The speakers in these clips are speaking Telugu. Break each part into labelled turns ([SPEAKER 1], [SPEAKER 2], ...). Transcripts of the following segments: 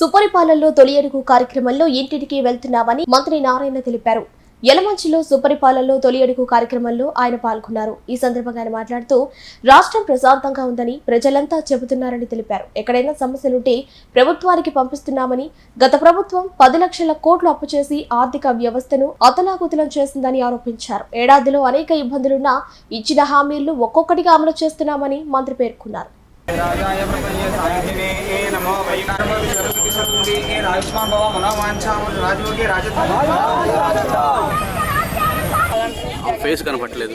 [SPEAKER 1] సుపరిపాలనలో తొలి అడుగు కార్యక్రమంలో ఇంటింటికి వెళ్తున్నామని మంత్రి నారాయణ తెలిపారు. యలమంచిలో సుపరిపాలనలో తొలి అడుగు కార్యక్రమంలో ఆయన పాల్గొన్నారు. ఈ సందర్భంగా ఆయన మాట్లాడుతూ రాష్ట్రం ప్రశాంతంగా ఉందని ప్రజలంతా చెబుతున్నారని తెలిపారు. ఎక్కడైనా సమస్యలుంటే ప్రభుత్వానికి పంపిస్తున్నామని గత ప్రభుత్వం పది లక్షల కోట్లు అప్పు చేసి ఆర్థిక వ్యవస్థను అతలాకుతలం చేసిందని ఆరోపించారు. ఏడాదిలో అనేక ఇబ్బందులున్నా ఇచ్చిన హామీలు ఒక్కొక్కటిగా అమలు చేస్తున్నామని మంత్రి పేర్కొన్నారు.
[SPEAKER 2] నేను ఆయుష్మాన్ బాబా మనోవాంఛాము రాజయోగి
[SPEAKER 3] రాజత్వం ఫేస్
[SPEAKER 2] కనపట్టలేదు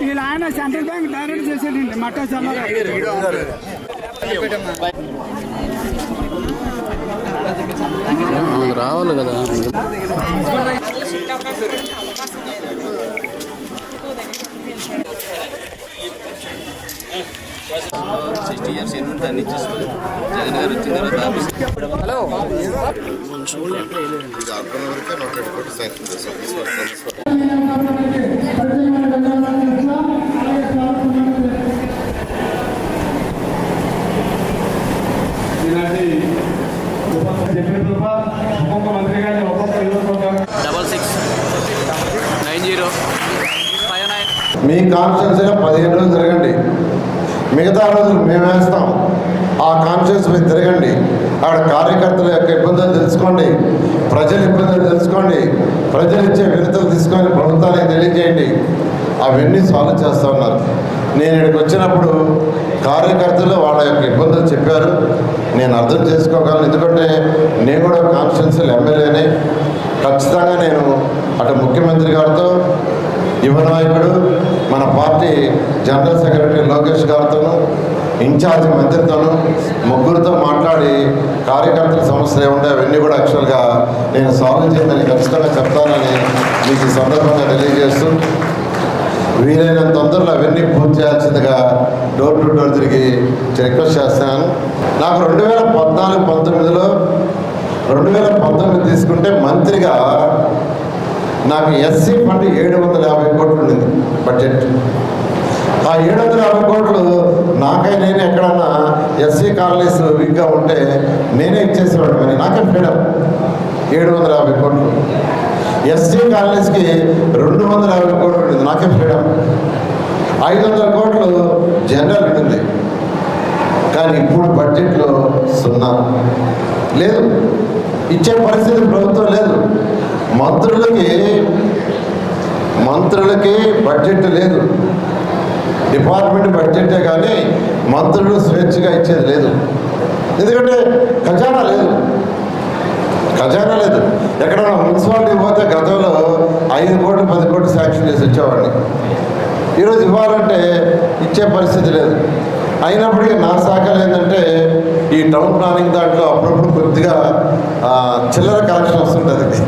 [SPEAKER 2] వీళ్ళు ఆయన సెంట్రల్ బ్యాంక్ డైరెక్ట్ చేసేటండి మట్టా
[SPEAKER 3] రావాలి కదా. సిక్స్టీ ఇయర్స్ ఎన్ని ఇచ్చేస్తుంది జగన్ గారు వచ్చిన తర్వాత
[SPEAKER 4] ఇది అర్బన్ వరకే నూట కోట్లు శాంక్షన్
[SPEAKER 5] నియోజకవర్గం
[SPEAKER 3] double six nine zero five nine.
[SPEAKER 4] మీ పదిహేను రోజులు తిరగండి మిగతా రోజులు మేము వేస్తాం. ఆ కాన్షియస్ మీద తిరగండి. అక్కడ కార్యకర్తల యొక్క ఇబ్బందులు తెలుసుకోండి. ప్రజల ఇబ్బందులు తెలుసుకోండి. ప్రజలు ఇచ్చే విడతలు తీసుకొని ప్రభుత్వానికి తెలియజేయండి. అవన్నీ సాల్వ్ చేస్తూ ఉన్నారు. నేను ఇక్కడికి వచ్చినప్పుడు కార్యకర్తలు వాళ్ళ యొక్క ఇబ్బందులు చెప్పారు. నేను అర్థం చేసుకోగలను. ఎందుకంటే నేను కూడా కాన్స్టిట్యున్సీలు ఎమ్మెల్యేనే ఖచ్చితంగా నేను అటు ముఖ్యమంత్రి గారితో యువ నాయకుడు మన పార్టీ జనరల్ సెక్రటరీ లోకేష్ గారితోనూ ఇన్ఛార్జ్ మంత్రితోనూ ముగ్గురితో మాట్లాడి కార్యకర్తల సమస్యలు ఏముంటే అవన్నీ కూడా యాక్చువల్గా నేను సాల్వ్ చేయాలని ఖచ్చితంగా చెప్తానని మీకు ఈ సందర్భంగా తెలియజేస్తూ వీలైన తొందరలో అవన్నీ పూర్తి చేయాల్సిందిగా డోర్ టు డోర్ తిరిగి రిక్వెస్ట్ చేస్తాను. నాకు రెండు వేల పద్నాలుగు పంతొమ్మిదిలో రెండు వేల పంతొమ్మిది తీసుకుంటే మంత్రిగా నాకు ఎస్సీ ఫండ్ ఏడు వందల యాభై కోట్లు ఉండింది బడ్జెట్ ఆ ఏడు వందల యాభై కోట్లు నాకై నేను ఎక్కడన్నా ఎస్సీ కాలనీస్ వీక్గా ఉంటే నేనే ఇచ్చేసేవాడు కానీ నాకే ఫ్రీడమ్ ఏడు వందల యాభై కోట్లు. ఎస్సీ కాలనీస్కి రెండు వందల యాభై కోట్లు ఉండింది నాకే ఫ్రీడమ్ ఐదు వందల కోట్లు జనరల్ ఉండింది కానీ ఇప్పుడు బడ్జెట్లో సున్నా. లేదు. ఇచ్చే పరిస్థితి ప్రభుత్వం లేదు. మంత్రులకి మంత్రులకి బడ్జెట్ లేదు. డిపార్ట్మెంట్ బడ్జెటే కానీ మంత్రులు స్వేచ్ఛగా ఇచ్చేది లేదు. ఎందుకంటే ఖజానా లేదు. ఖజానా లేదు. ఎక్కడైనా మున్సిపాలిటీ పోతే గతంలో ఐదు కోట్లు పది కోట్లు శాంక్షన్ చేసి వచ్చేవాడిని ఈరోజు ఇవ్వాలంటే ఇచ్చే పరిస్థితి లేదు. అయినప్పటికీ నా శాఖలు ఏంటంటే ఈ టౌన్ ప్లానింగ్ దాంట్లో అప్పుడప్పుడు కొద్దిగా చిల్లర కలెక్షన్ వస్తుంటుంది.